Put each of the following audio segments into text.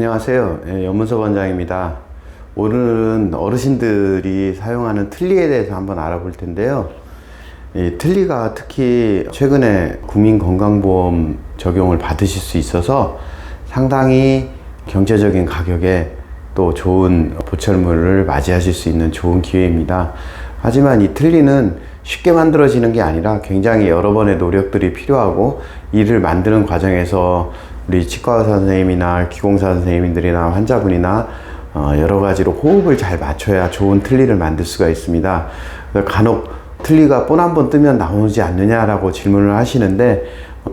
안녕하세요. 예, 연문석 원장입니다. 오늘은 어르신들이 사용하는 틀니에 대해서 한번 알아볼 텐데요. 이 틀니가 특히 최근에 국민건강보험 적용을 받으실 수 있어서 상당히 경제적인 가격에 또 좋은 보철물을 맞이하실 수 있는 좋은 기회입니다. 하지만 이 틀니는 쉽게 만들어지는 게 아니라 굉장히 여러 번의 노력들이 필요하고 이를 만드는 과정에서 우리 치과 선생님이나 기공사 선생님들이나 환자분이나 어, 여러 가지로 호흡을 잘 맞춰야 좋은 틀니를 만들 수가 있습니다. 간혹 틀니가 본 한 번 뜨면 나오지 않느냐라고 질문을 하시는데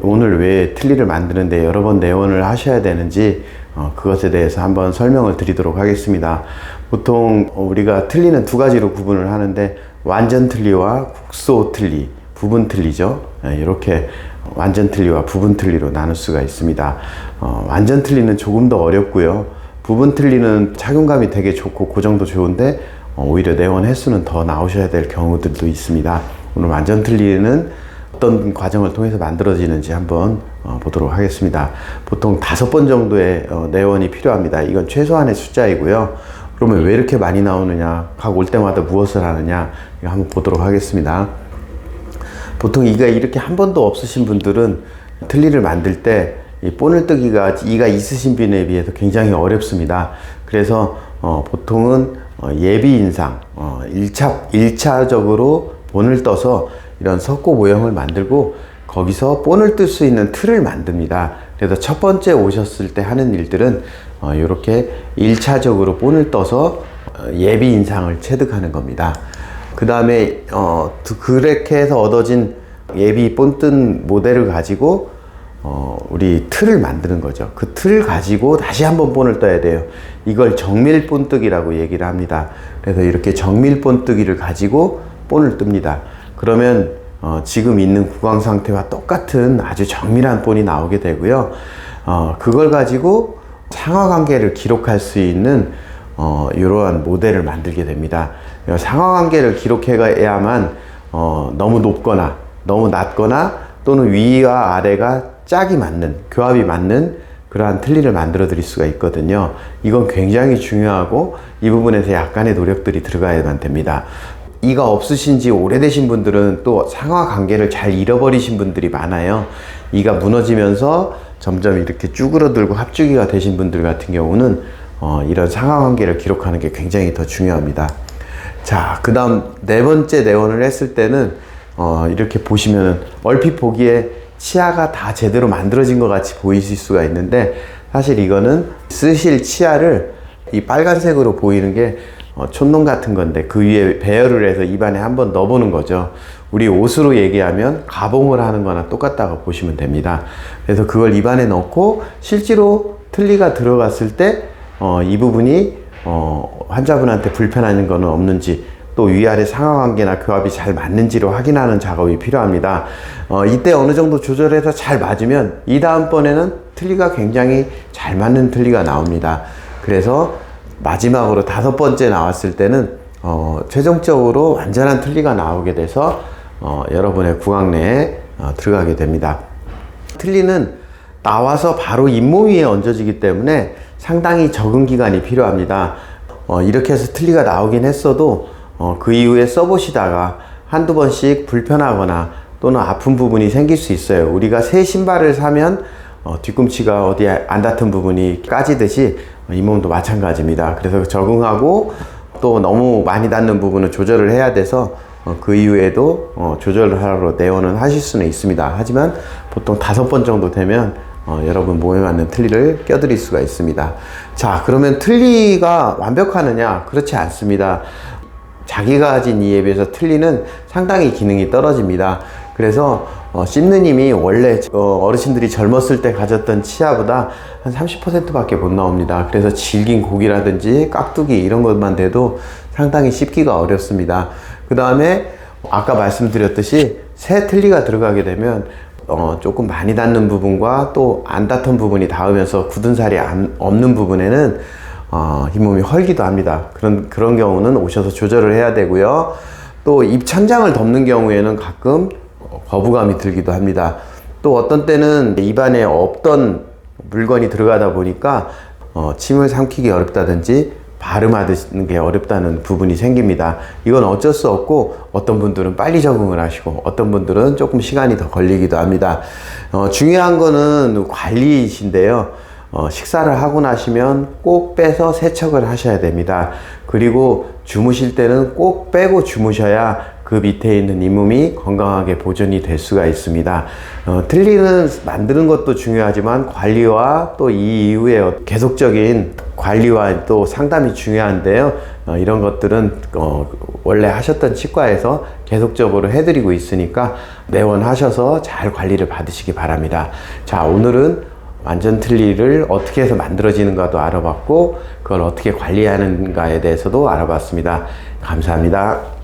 오늘 왜 틀니를 만드는데 여러 번 내원을 하셔야 되는지 어, 그것에 대해서 한번 설명을 드리도록 하겠습니다. 보통 우리가 틀니는 두 가지로 구분을 하는데 완전 틀니와 국소 틀니, 부분 틀니죠. 예, 이렇게 완전 틀니와 부분 틀니로 나눌 수가 있습니다. 어, 완전 틀니는 조금 더 어렵고요. 부분 틀니는 착용감이 되게 좋고 고정도 좋은데 어, 오히려 내원 횟수는 더 나오셔야 될 경우들도 있습니다. 오늘 완전 틀니는 어떤 과정을 통해서 만들어지는지 한번 어, 보도록 하겠습니다. 보통 다섯 번 정도의 어, 내원이 필요합니다. 이건 최소한의 숫자이고요. 그러면 왜 이렇게 많이 나오느냐, 각 올 때마다 무엇을 하느냐, 이거 한번 보도록 하겠습니다. 보통 이가 이렇게 한 번도 없으신 분들은 틀니를 만들 때 이 본을 뜨기가 이가 있으신 분에 비해서 굉장히 어렵습니다. 그래서 어, 보통은 어, 예비 인상, 어, 1차, 1차적으로 본을 떠서 이런 석고 모형을 만들고 거기서 본을 뜰 수 있는 틀을 만듭니다. 그래서 첫 번째 오셨을 때 하는 일들은 어, 이렇게 1차적으로 본을 떠서 어, 예비 인상을 체득하는 겁니다. 그 다음에 어, 그렇게 해서 얻어진 예비 본뜬 모델을 가지고 어, 우리 틀을 만드는 거죠. 그 틀을 가지고 다시 한번 본을 떠야 돼요. 이걸 정밀 본뜨기라고 얘기를 합니다. 그래서 이렇게 정밀 본뜨기를 가지고 본을 뜹니다. 그러면 어, 지금 있는 구강 상태와 똑같은 아주 정밀한 본이 나오게 되고요. 어, 그걸 가지고 상하 관계를 기록할 수 있는 어, 이러한 모델을 만들게 됩니다. 상하 관계를 기록해야만 어, 너무 높거나 너무 낮거나 또는 위와 아래가 짝이 맞는 교합이 맞는 그러한 틀니를 만들어 드릴 수가 있거든요. 이건 굉장히 중요하고 이 부분에서 약간의 노력들이 들어가야만 됩니다. 이가 없으신 지 오래되신 분들은 또 상하 관계를 잘 잃어버리신 분들이 많아요. 이가 무너지면서 점점 이렇게 쭈그러들고 합주기가 되신 분들 같은 경우는 어, 이런 상하 관계를 기록하는 게 굉장히 더 중요합니다. 자, 그 다음 네 번째 내원을 했을 때는 어, 이렇게 보시면 얼핏 보기에 치아가 다 제대로 만들어진 것 같이 보이실 수가 있는데 사실 이거는 쓰실 치아를 이 빨간색으로 보이는 게 어, 촌농 같은 건데 그 위에 배열을 해서 입안에 한번 넣어보는 거죠. 우리 옷으로 얘기하면 가봉을 하는 거나 똑같다고 보시면 됩니다. 그래서 그걸 입안에 넣고 실제로 틀니가 들어갔을 때, 어, 이 부분이, 어, 환자분한테 불편한 거는 없는지, 또 위아래 상하관계나 교합이 잘 맞는지를 확인하는 작업이 필요합니다. 어, 이때 어느 정도 조절해서 잘 맞으면 이 다음번에는 틀니가 굉장히 잘 맞는 틀니가 나옵니다. 그래서 마지막으로 다섯 번째 나왔을 때는 어, 최종적으로 완전한 틀니가 나오게 돼서 어, 여러분의 구강 내에 어, 들어가게 됩니다. 틀니는 나와서 바로 잇몸 위에 얹어지기 때문에 상당히 적응 기간이 필요합니다. 어, 이렇게 해서 틀니가 나오긴 했어도 어, 그 이후에 써보시다가 한두 번씩 불편하거나 또는 아픈 부분이 생길 수 있어요. 우리가 새 신발을 사면 어, 뒤꿈치가 어디 안 닿던 부분이 까지듯이 이 몸도 마찬가지입니다. 그래서 적응하고 또 너무 많이 닿는 부분은 조절을 해야 돼서 어, 그 이후에도 어, 조절을 하러 내원은 하실 수는 있습니다. 하지만 보통 다섯 번 정도 되면 어, 여러분 몸에 맞는 틀니를 껴드릴 수가 있습니다. 자, 그러면 틀니가 완벽하느냐? 그렇지 않습니다. 자기가 가진 이에 비해서 틀니는 상당히 기능이 떨어집니다. 그래서 어, 씹느님이 원래 어, 어르신들이 젊었을 때 가졌던 치아보다 한 30%밖에 못 나옵니다. 그래서 질긴 고기라든지 깍두기 이런 것만 돼도 상당히 씹기가 어렵습니다. 그 다음에 아까 말씀드렸듯이 새 틀니가 들어가게 되면 어, 조금 많이 닿는 부분과 또 안 닿던 부분이 닿으면서 굳은 살이 안, 없는 부분에는 어, 잇몸이 헐기도 합니다. 그런, 그런 경우는 오셔서 조절을 해야 되고요. 또 입 천장을 덮는 경우에는 가끔 거부감이 들기도 합니다. 또 어떤 때는 입안에 없던 물건이 들어가다 보니까 어, 침을 삼키기 어렵다든지 발음하는 게 어렵다는 부분이 생깁니다. 이건 어쩔 수 없고 어떤 분들은 빨리 적응을 하시고 어떤 분들은 조금 시간이 더 걸리기도 합니다. 어, 중요한 거는 관리이신데요. 어, 식사를 하고 나시면 꼭 빼서 세척을 하셔야 됩니다. 그리고 주무실 때는 꼭 빼고 주무셔야 그 밑에 있는 잇몸이 건강하게 보존이 될 수가 있습니다. 어, 틀니는 만드는 것도 중요하지만 관리와 또 이 이후에 계속적인 관리와 또 상담이 중요한데요. 어, 이런 것들은 어, 원래 하셨던 치과에서 계속적으로 해드리고 있으니까 내원 하셔서 잘 관리를 받으시기 바랍니다. 자, 오늘은 완전 틀니를 어떻게 해서 만들어지는가도 알아봤고 그걸 어떻게 관리하는가에 대해서도 알아봤습니다. 감사합니다.